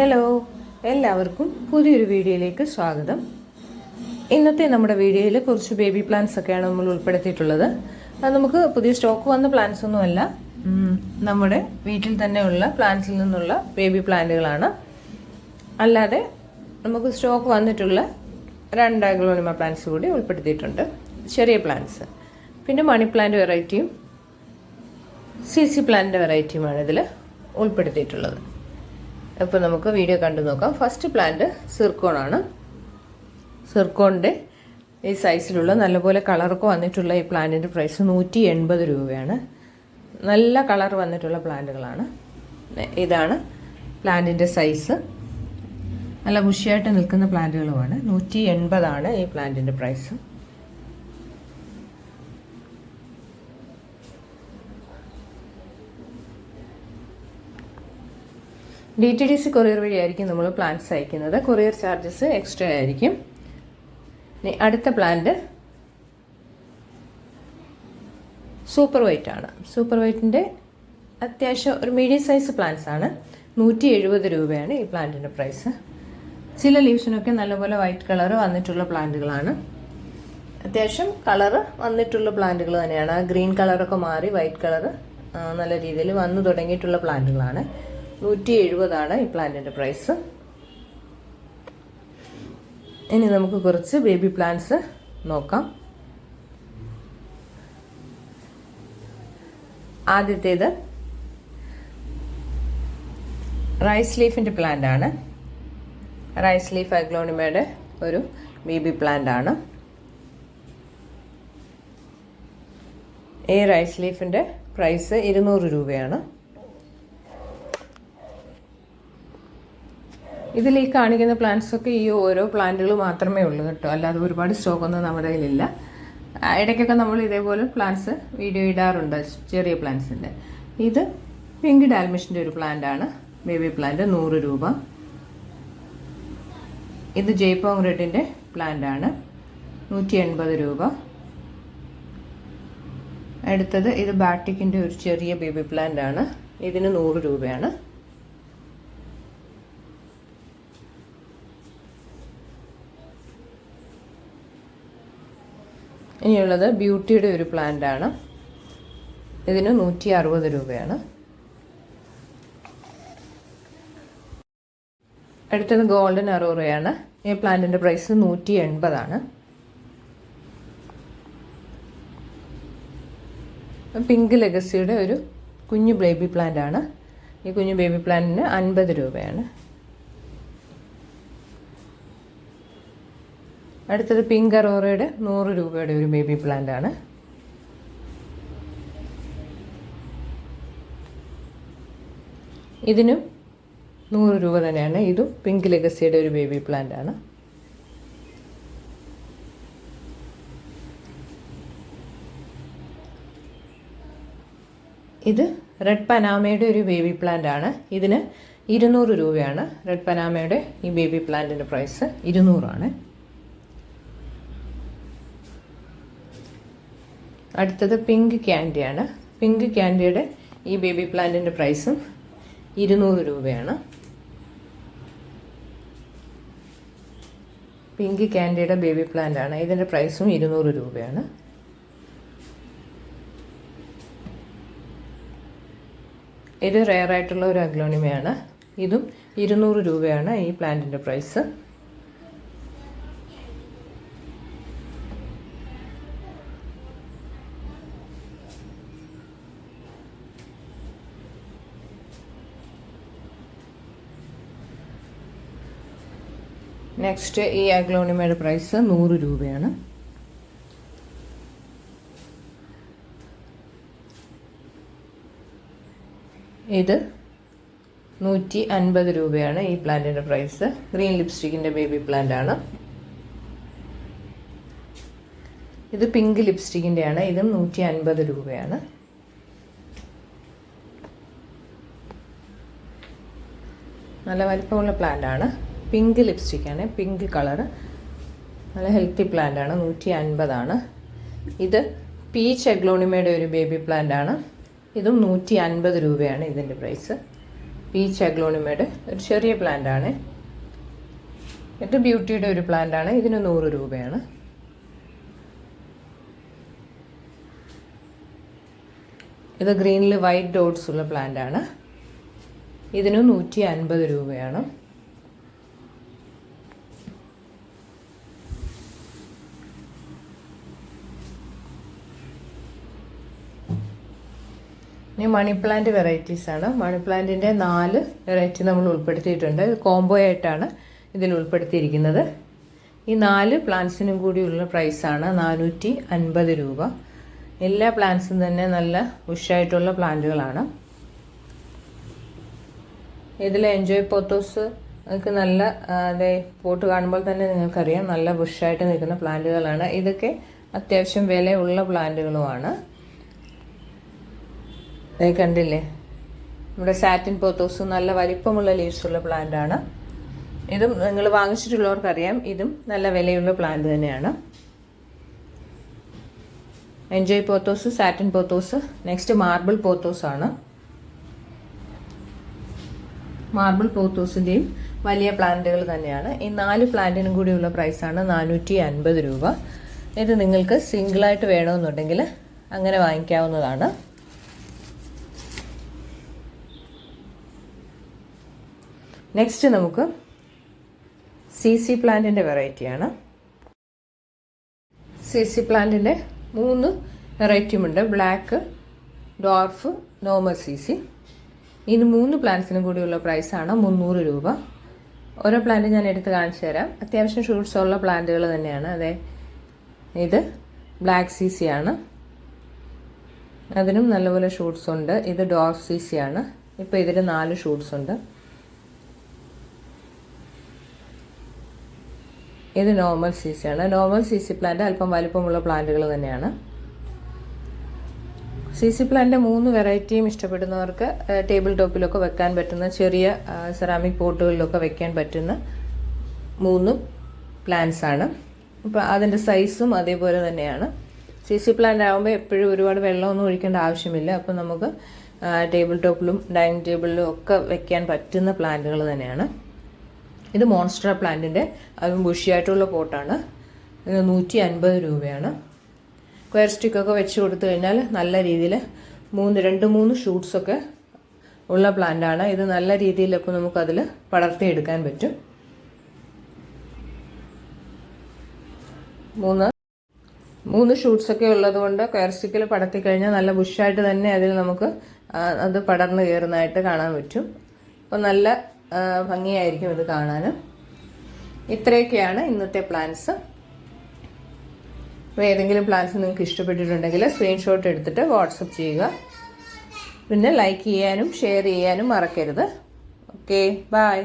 Hello എല്ലാവർക്കും പുതിയൊരു വീഡിയോയിലേക്ക് സ്വാഗതം. ഇന്നത്തെ നമ്മുടെ വീഡിയോയിൽ കുറച്ച് ബേബി പ്ലാന്റ്സ് ഒക്കെയാണ് നമ്മൾ ഉൾപ്പെടുത്തിയിട്ടുള്ളത്. അത് നമുക്ക് പുതിയ സ്റ്റോക്ക് വന്ന പ്ലാന്റ്സ് ഒന്നുമല്ല നമ്മുടെ വീട്ടിൽ തന്നെയുള്ള പ്ലാന്റ്സിൽ നിന്നുള്ള ബേബി പ്ലാന്റുകളാണ് അല്ലാതെ നമുക്ക് സ്റ്റോക്ക് വന്നിട്ടുള്ള രണ്ട് അഗ്ലോണിമ പ്ലാന്റ്സ് കൂടി ഉൾപ്പെടുത്തിയിട്ടുണ്ട്. ചെറിയ പ്ലാന്റ്സ് പിന്നെ മണി പ്ലാന്റ് വെറൈറ്റിയും സി സി പ്ലാന്റിന്റെ വെറൈറ്റിയുമാണ് ഇതിൽ ഉൾപ്പെടുത്തിയിട്ടുള്ളത്. അപ്പോൾ നമുക്ക് വീഡിയോ കണ്ടു നോക്കാം. ഫസ്റ്റ് പ്ലാന്റ് സിർക്കോണാണ് സിർക്കോണിന്റെ ഈ സൈസിലുള്ള നല്ലപോലെ കളറൊക്കെ വന്നിട്ടുള്ള ഈ പ്ലാന്റിന്റെ പ്രൈസ് നൂറ്റി എൺപത് രൂപയാണ്. നല്ല കളർ വന്നിട്ടുള്ള പ്ലാന്റുകളാണ് ഇതാണ് പ്ലാന്റിന്റെ സൈസ് നല്ല ബുഷിയായിട്ട് നിൽക്കുന്ന പ്ലാന്റുകളുമാണ് നൂറ്റി എൺപതാണ് ഈ പ്ലാന്റിന്റെ price D T D C courier വഴിയായിരിക്കും നമ്മൾ പ്ലാന്റ്സ് അയക്കുന്നത്. കൊറിയർ ചാർജസ് എക്സ്ട്രാ ആയിരിക്കും. ഇനി അടുത്ത പ്ലാന്റ് സൂപ്പർ വൈറ്റ് ആണ്. സൂപ്പർ വൈറ്റിന്റെ അത്യാവശ്യം ഒരു മീഡിയം സൈസ് പ്ലാന്റ്സ് ആണ്. നൂറ്റി എഴുപത് രൂപയാണ് ഈ പ്ലാന്റിന്റെ പ്രൈസ് ചില ലീവ്സിനൊക്കെ നല്ലപോലെ വൈറ്റ് കളർ വന്നിട്ടുള്ള പ്ലാന്റുകളാണ് അത്യാവശ്യം കളർ വന്നിട്ടുള്ള പ്ലാന്റുകൾ തന്നെയാണ്. ആ ഗ്രീൻ കളറൊക്കെ മാറി വൈറ്റ് കളർ നല്ല രീതിയിൽ വന്നു തുടങ്ങിയിട്ടുള്ള പ്ലാന്റുകളാണ് നൂറ്റി എഴുപതാണ് ഈ പ്ലാന്റിന്റെ പ്രൈസ്. ഇനി നമുക്ക് കുറച്ച് ബേബി പ്ലാന്റ്സ് നോക്കാം. ആദ്യത്തേത് റൈസ് ലീഫിന്റെ പ്ലാന്റ് ആണ് റൈസ് ലീഫ് അഗ്ലോണിമയുടെ ഒരു ബേബി പ്ലാന്റ് ആണ് ഈ റൈസ് ലീഫിന്റെ പ്രൈസ് ഇരുന്നൂറ് രൂപയാണ്. ഇതിൽ ഈ കാണിക്കുന്ന പ്ലാന്റ്സൊക്കെ ഈ ഓരോ പ്ലാന്റുകൾ മാത്രമേ ഉള്ളൂ കേട്ടോ. അല്ലാതെ ഒരുപാട് സ്റ്റോക്ക് ഒന്നും നമ്മുടെ കയ്യിലില്ല. ഇടയ്ക്കൊക്കെ നമ്മൾ ഇതേപോലെ പ്ലാന്റ്സ് വീഡിയോ ഇടാറുണ്ട് ചെറിയ പ്ലാന്റ്സിന്റെ ഇത് പിങ്ക് ഡാൽമിഷിന്റെ ഒരു പ്ലാന്റ് ആണ്. ബേബി പ്ലാന്റ് നൂറ് രൂപ. ഇത് ജയ്പോങ് റെഡിന്റെ പ്ലാന്റ് ആണ്. നൂറ്റി എൺപത് രൂപ. അടുത്തത് ഇത് ബാട്ടിക്കിന്റെ ഒരു ചെറിയ ബേബി പ്ലാന്റ് ആണ്. ഇതിന് നൂറ് രൂപയാണ്. ഇനിയുള്ളത് ബ്യൂട്ടിയുടെ ഒരു പ്ലാന്റ് ആണ്. ഇതിന് നൂറ്റി അറുപത് രൂപയാണ്. അടുത്തത് ഗോൾഡൻ അറോറയാണ് ഈ പ്ലാന്റിന്റെ പ്രൈസ് നൂറ്റി എൺപതാണ് പിങ്ക് ലെഗസിയുടെ ഒരു കുഞ്ഞു ബേബി പ്ലാന്റ് ആണ്. ഈ കുഞ്ഞു ബേബി പ്ലാന്റിന് അൻപത് രൂപയാണ്. അടുത്തത് പിങ്ക് അറോറയുടെ നൂറ് രൂപയുടെ ഒരു ബേബി പ്ലാന്റ് ആണ്. ഇതിനും നൂറ് രൂപ തന്നെയാണ്. ഇതും പിങ്ക് ലെഗസിയുടെ ഒരു ബേബി പ്ലാന്റ് ആണ്. ഇത് റെഡ് പനാമയുടെ ഒരു ബേബി പ്ലാന്റ് ആണ്. ഇതിന് ഇരുന്നൂറ് രൂപയാണ്. റെഡ് പനാമയുടെ ഈ ബേബി പ്ലാന്റിന്റെ പ്രൈസ് ഇരുന്നൂറാണ്. അടുത്തത് പിങ്ക് ക്യാൻഡിയാണ് പിങ്ക് ക്യാൻഡിയുടെ ഈ ബേബി പ്ലാന്റിന്റെ പ്രൈസും ഇരുന്നൂറ് രൂപയാണ്. പിങ്ക് ക്യാൻഡിയുടെ ബേബി പ്ലാന്റ് ആണ്. ഇതിന്റെ പ്രൈസും ഇരുന്നൂറ് രൂപയാണ്. ഇത് റെയർ ആയിട്ടുള്ള ഒരു അഗ്ലോണിമയാണ്. ഇതും ഇരുന്നൂറ് രൂപയാണ് ഈ പ്ലാന്റിന്റെ പ്രൈസ് നെക്സ്റ്റ് ഈ അഗ്ലോണിമയുടെ പ്രൈസ് നൂറ് രൂപയാണ്. ഇത് നൂറ്റി അൻപത് രൂപയാണ് ഈ പ്ലാന്റിന്റെ പ്രൈസ് ഗ്രീൻ ലിപ്സ്റ്റിക്കിന്റെ ബേബി പ്ലാന്റ് ആണ്. ഇത് പിങ്ക് ലിപ്സ്റ്റിക്കിന്റെ ആണ് ഇതും നൂറ്റി അൻപത് രൂപയാണ്. നല്ല വലിപ്പമുള്ള പ്ലാന്റ് ആണ്. പിങ്ക് ലിപ്സ്റ്റിക്കാണ് പിങ്ക് കളർ. നല്ല ഹെൽത്തി പ്ലാന്റ് ആണ്. നൂറ്റി അൻപതാണ് ഇത് പീച്ച് എഗ്ലോണിമയുടെ ഒരു ബേബി പ്ലാന്റ് ആണ്. ഇതും നൂറ്റി അൻപത് രൂപയാണ് ഇതിന്റെ പ്രൈസ്. പീച്ച് അഗ്ലോണിമയുടെ ഒരു ചെറിയ പ്ലാന്റ് ആണ്. ഇത് ബ്യൂട്ടിയുടെ ഒരു പ്ലാന്റ് ആണ്. ഇതിന് നൂറ് രൂപയാണ്. ഇത് ഗ്രീനിൽ വൈറ്റ് ഡോട്ട്സ് ഉള്ള പ്ലാന്റ് ആണ്. ഇതിന് നൂറ്റി അൻപത് രൂപയാണ്. ഇനി മണി പ്ലാന്റ് വെറൈറ്റീസ് ആണ്. മണി പ്ലാന്റിന്റെ നാല് വെറൈറ്റി നമ്മൾ ഉൾപ്പെടുത്തിയിട്ടുണ്ട്. കോംബോ ആയിട്ടാണ് ഇതിൽ ഉൾപ്പെടുത്തിയിരിക്കുന്നത്. ഈ നാല് പ്ലാന്റ്സിനും കൂടിയുള്ള പ്രൈസാണ് നാനൂറ്റി അൻപത് രൂപ. എല്ലാ പ്ലാന്റ്സും തന്നെ നല്ല ഉഷായിട്ടുള്ള പ്ലാന്റുകളാണ് ഇതിൽ എൻജോയ് പോത്തോസ് നിങ്ങൾക്ക് നല്ല അതെ പോട്ട് കാണുമ്പോൾ തന്നെ നിങ്ങൾക്കറിയാം. നല്ല ബുഷായിട്ട് നിൽക്കുന്ന പ്ലാന്റുകളാണ് ഇതൊക്കെ അത്യാവശ്യം വിലയുള്ള പ്ലാന്റുകളുമാണ് ദേ കണ്ടില്ലേ? നമ്മുടെ സാറ്റിൻ പോത്തോസ് നല്ല വലിപ്പമുള്ള പ്ലാന്റ് ആണ്. ഇതും നിങ്ങൾ വാങ്ങിച്ചിട്ടുള്ളവർക്കറിയാം. ഇതും നല്ല വിലയുള്ള പ്ലാന്റ് തന്നെയാണ്. Enjoy pothos satin pothos next marble pothos ആണ്. മാർബിൾ പോത്തോസിന്റെയും വലിയ പ്ലാന്റുകൾ തന്നെയാണ്. ഈ നാല് പ്ലാന്റിനും കൂടിയുള്ള പ്രൈസാണ് നാനൂറ്റി അൻപത് രൂപ. ഇത് നിങ്ങൾക്ക് സിംഗിളായിട്ട് വേണമെന്നുണ്ടെങ്കിൽ അങ്ങനെ വാങ്ങിക്കാവുന്നതാണ്. നെക്സ്റ്റ് നമുക്ക് സി സി പ്ലാന്റിന്റെ വെറൈറ്റിയാണ് സി സി പ്ലാന്റിന്റെ മൂന്ന് വെറൈറ്റിയുമുണ്ട് black dwarf normal Z Z ഇനി മൂന്ന് പ്ലാന്റ്സിനും കൂടിയുള്ള പ്രൈസാണ് മുന്നൂറ് രൂപ. ഓരോ പ്ലാന്റ് ഞാൻ എടുത്ത് കാണിച്ചു തരാം. അത്യാവശ്യം ഷൂട്ട്സ് ഉള്ള പ്ലാന്റുകൾ തന്നെയാണ്. അതെ ഇത് ബ്ലാക്ക് സി സി ആണ്. അതിനും നല്ലപോലെ ഷൂട്ട്സ് ഉണ്ട്. ഇത് ഡോർഫ് സി സി ആണ്. ഇപ്പോൾ ഇതിൽ നാല് ഷൂട്ട്സ് ഉണ്ട്. ഇത് നോർമൽ സി ആണ്. നോർമൽ സി സി പ്ലാന്റ് അല്പം വലിപ്പമുള്ള പ്ലാന്റുകൾ തന്നെയാണ്. സി സി പ്ലാന്റ് മൂന്ന് വെറൈറ്റിയും ഇഷ്ടപ്പെടുന്നവർക്ക് ടേബിൾ ടോപ്പിലൊക്കെ വെക്കാൻ പറ്റുന്ന ചെറിയ സെറാമിക് പോട്ടുകളിലൊക്കെ വെക്കാൻ പറ്റുന്ന മൂന്ന് പ്ലാന്റ്സ് ആണ്. അപ്പോൾ അതിന്റെ സൈസും അതേപോലെ തന്നെയാണ്. സി സി പ്ലാന്റ് ആകുമ്പോൾ എപ്പോഴും ഒരുപാട് വെള്ളമൊന്നും ഒഴിക്കേണ്ട ആവശ്യമില്ല. അപ്പോൾ നമുക്ക് ടേബിൾ ടോപ്പിലും ഡൈനിങ് ടേബിളിലും ഒക്കെ വെക്കാൻ പറ്റുന്ന പ്ലാന്റുകൾ തന്നെയാണ്. ഇത് മോൺസ്റ്റർ പ്ലാന്റിന്റെ ബുഷിയായിട്ടുള്ള പോട്ടാണ്. ഇത് നൂറ്റി അൻപത് രൂപയാണ് സ്ക്വയർ സ്റ്റിക്കൊക്കെ വെച്ച് കൊടുത്തു കഴിഞ്ഞാൽ നല്ല രീതിയിൽ മൂന്ന് രണ്ട് മൂന്ന് ഷൂട്ട്സൊക്കെ ഉള്ള പ്ലാന്റാണ് ഇത് നല്ല രീതിയിലൊക്കെ നമുക്കതിൽ പടർത്തിയെടുക്കാൻ പറ്റും. മൂന്ന് മൂന്ന് ഷൂട്ട്സൊക്കെ ഉള്ളത് കൊണ്ട് സ്ക്വയർ സ്റ്റിക്കിൽ പടർത്തി കഴിഞ്ഞാൽ നല്ല ബുഷായിട്ട് തന്നെ അതിൽ നമുക്ക് അത് പടർന്നു കയറുന്നതായിട്ട് കാണാൻ പറ്റും. അപ്പോൾ നല്ല ഭംഗിയായിരിക്കും ഇത് കാണാനും. ഇത്രയൊക്കെയാണ് ഇന്നത്തെ പ്ലാൻസ് അപ്പോൾ ഏതെങ്കിലും പ്ലാൻസ് നിങ്ങൾക്ക് ഇഷ്ടപ്പെട്ടിട്ടുണ്ടെങ്കിൽ സ്ക്രീൻഷോട്ട് എടുത്തിട്ട് വാട്സപ്പ് ചെയ്യുക. പിന്നെ ലൈക്ക് ചെയ്യാനും ഷെയർ ചെയ്യാനും മറക്കരുത്. Okay bye